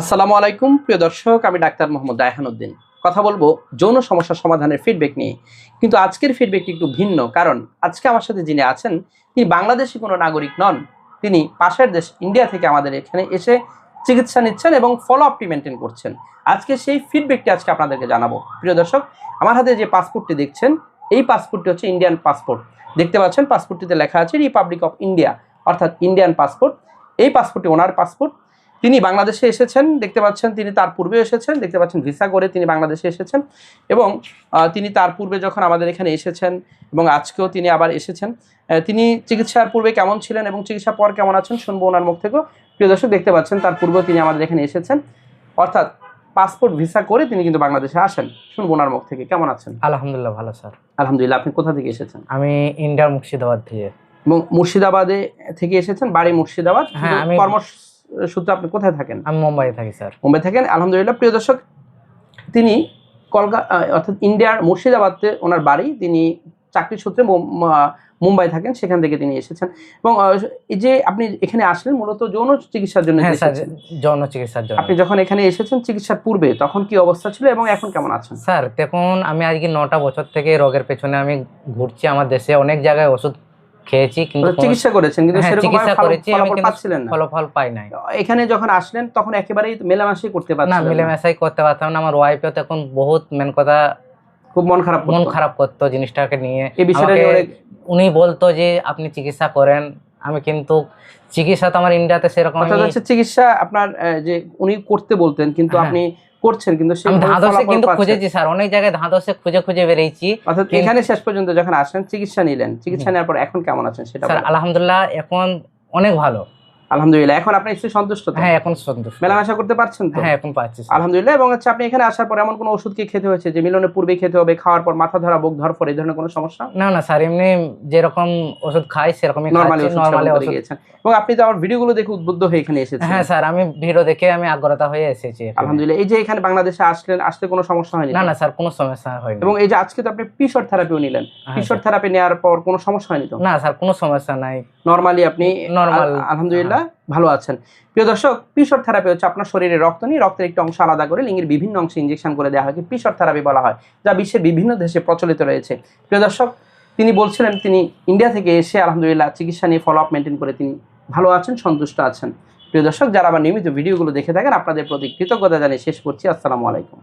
আসসালামু আলাইকুম, প্রিয় দর্শক, আমি ডাক্তার মোহাম্মদ রায়হানুদ্দিন কথা বলব যৌন সমস্যা সমাধানের ফিডব্যাক নিয়ে। কিন্তু আজকের ফিডব্যাকটি একটু ভিন্ন, কারণ আজকে আমার সাথে যিনি আছেন, তিনি বাংলাদেশি কোনো নাগরিক নন। তিনি পাশের দেশ ইন্ডিয়া থেকে আমাদের এখানে এসে চিকিৎসা নিচ্ছেন এবং ফলো আপটি মেনটেন করছেন। আজকে সেই ফিডব্যাকটি আজকে আপনাদেরকে জানাব। প্রিয় দর্শক, আমার হাতে যে পাসপোর্টটি দেখছেন, এই পাসপোর্টটি হচ্ছে ইন্ডিয়ান পাসপোর্ট দেখতে পাচ্ছেন পাসপোর্টটিতে লেখা আছে রিপাবলিক অফ ইন্ডিয়া অর্থাৎ ইন্ডিয়ান পাসপোর্ট এই পাসপোর্টটি ওনার পাসপোর্ট তিনি বাংলাদেশে এসেছেন দেখতে পাচ্ছেন তিনি তার পূর্বে এসেছেন দেখতে পাচ্ছেন ভিসা করে তিনি বাংলাদেশে এসেছেন এবং তিনি তার পূর্বে যখন আমাদের এখানে এসেছেন এবং আজকেও তিনি আবার এসেছেন তিনি চিকিৎসার পূর্বে কেমন ছিলেন এবং চিকিৎসার পর কেমন আছেন শুনব ওনার মুখ থেকেও। প্রিয় দর্শক দেখতে পাচ্ছেন তার পূর্বেও তিনি আমাদের এখানে এসেছেন। অর্থাৎ পাসপোর্ট ভিসা করে তিনি কিন্তু বাংলাদেশে আসেন। শুনব ওনার মুখ থেকে কেমন আছেন? আলহামদুলিল্লাহ ভালো স্যার। আলহামদুলিল্লাহ আপনি কোথা থেকে এসেছেন? আমি ইন্ডিয়ার মুর্শিদাবাদ থেকে। এবং মুর্শিদাবাদে থেকে এসেছেন বাড়ি মুর্শিদাবাদ? হ্যাঁ, কর্মসূত্রে আপনি কোথায় থাকেন? আমি মুম্বাইয়ে থাকি স্যার। মুম্বাই থাকেন? আলহামদুলিল্লাহ প্রিয় দর্শক তিনি কলকাতা অর্থাৎ ইন্ডিয়ার মুর্শিদাবাদে ওনার বাড়ি। তিনি চাকরি সূত্রে মুম্বাই থাকেন সেখান থেকে তিনি এসেছেন। এবং এই যে আপনি এখানে আসলেন মূলত যৌন চিকিৎসার জন্য হ্যাঁ যৌন চিকিৎসার জন্য। আপনি যখন এখানে এসেছেন চিকিৎসার পূর্বে তখন কি অবস্থা ছিল এবং এখন কেমন আছেন? স্যার দেখুন আমি আজকে নটা বছর থেকে রোগের পেছনে আমি ঘুরছি। আমার দেশে অনেক জায়গায় ওষুধ খেয়েছি কিন্তু চিকিৎসা করেছেন কিন্তু হ্যাঁ, সেরকম করেছি, আমি ফলাফল কিন্তু ফলাফল পাই নাই। এখানে যখন আসলেন তখন একেবারেই মেলামেশাই করতে পারছিলেন না। মিলেমিশাই করতে পারতাম না আমার ওয়াইফও তখন বহুত মেন কথা খুব মন খারাপ মন খারাপ করতো জিনিসটাকে নিয়ে। এই বিষয়টা অনেক- উনি বলতো যে আপনি চিকিৎসা করেন। আমি কিন্তু চিকিৎসা তো আমার ইন্ডিয়াতে সেরকম চিকিৎসা আপনার যে উনি করতে বলতেন কিন্তু হ্যাঁ। আপনি করছেন কিন্তু ধাঁধসে কিন্তু খুঁজেছি স্যার। অনেক জায়গায় ধাঁধসে খুঁজে খুঁজে বেরিয়েছি। অর্থাৎ এখানে শেষ পর্যন্ত যখন আসেন চিকিৎসা নিলেন। চিকিৎসা নেওয়ার পর এখন কেমন আছেন সেটা স্যার আলহামদুলিল্লাহ এখন অনেক ভালো। আলহামদুলিল্লাহ এখন আপনি স্ত্রী সন্তুষ্ট হ্যাঁ এখন সন্তুষ্ট। মেলামেশা করতে পারছেন তো? হ্যাঁ এখন পাচ্ছি আলহামদুলিল্লাহ এবং হচ্ছে আপনি এখানে আসার পর এমন কোনো ওষুধ কি খেতে হয়েছে যে মিলনের পূর্বে খেতে হবে খাওয়ার পর মাথা ধরা বুক ধরফর এই ধরনের কোনো সমস্যা? না না স্যার এমনি যেরকম ওষুধ খাই সেরকমই নর্মালি নর্মালি ওষুধ। গিয়েছেন। এবং আপনি তো আমার ভিডিওগুলো দেখে উদ্বুদ্ধ হয়ে এখানে এসেছেন। হ্যাঁ স্যার আমি ভিডিও দেখে আমি আগ্রহতা হয়ে এসেছি আলহামদুলিল্লাহ এই যে এখানে বাংলাদেশে আসলেন আসতে কোনো সমস্যা হয়নি না না স্যার কোনো সমস্যা হয়নি। এবং এই যে আজকে তো আপনি পিসর থেরাপিও নিলেন। স্যার। থেরাপি নেওয়ার পর কোনো সমস্যা হয়নি তো? না স্যার কোনো সমস্যা নাই। নর্মালি আপনি আল- আলহামদুলিল্লাহ ভালো আছেন। প্রিয় দর্শক পিসর থেরাপি হচ্ছে আপনার শরীরে রক্ত নিয়ে রক্তের একটি অংশ আলাদা করে লিঙ্গের বিভিন্ন অংশে ইনজেকশন করে দেওয়া হয়। পিসর থেরাপি বলা হয়, যা বিশ্বের বিভিন্ন দেশে প্রচলিত রয়েছে। প্রিয় দর্শক, তিনি বলছিলেন, তিনি ইন্ডিয়া থেকে এসে আলহামদুলিল্লাহ চিকিৎসা নিয়ে ফলো আপ মেনটেন করে তিনি ভালো আছেন, সন্তুষ্ট আছেন। প্রিয় দর্শক, যারা আমার নিয়মিত ভিডিওগুলো দেখে থাকেন, আপনাদের প্রতি কৃতজ্ঞতা জানিয়ে শেষ করছি। আসসালামু আলাইকুম।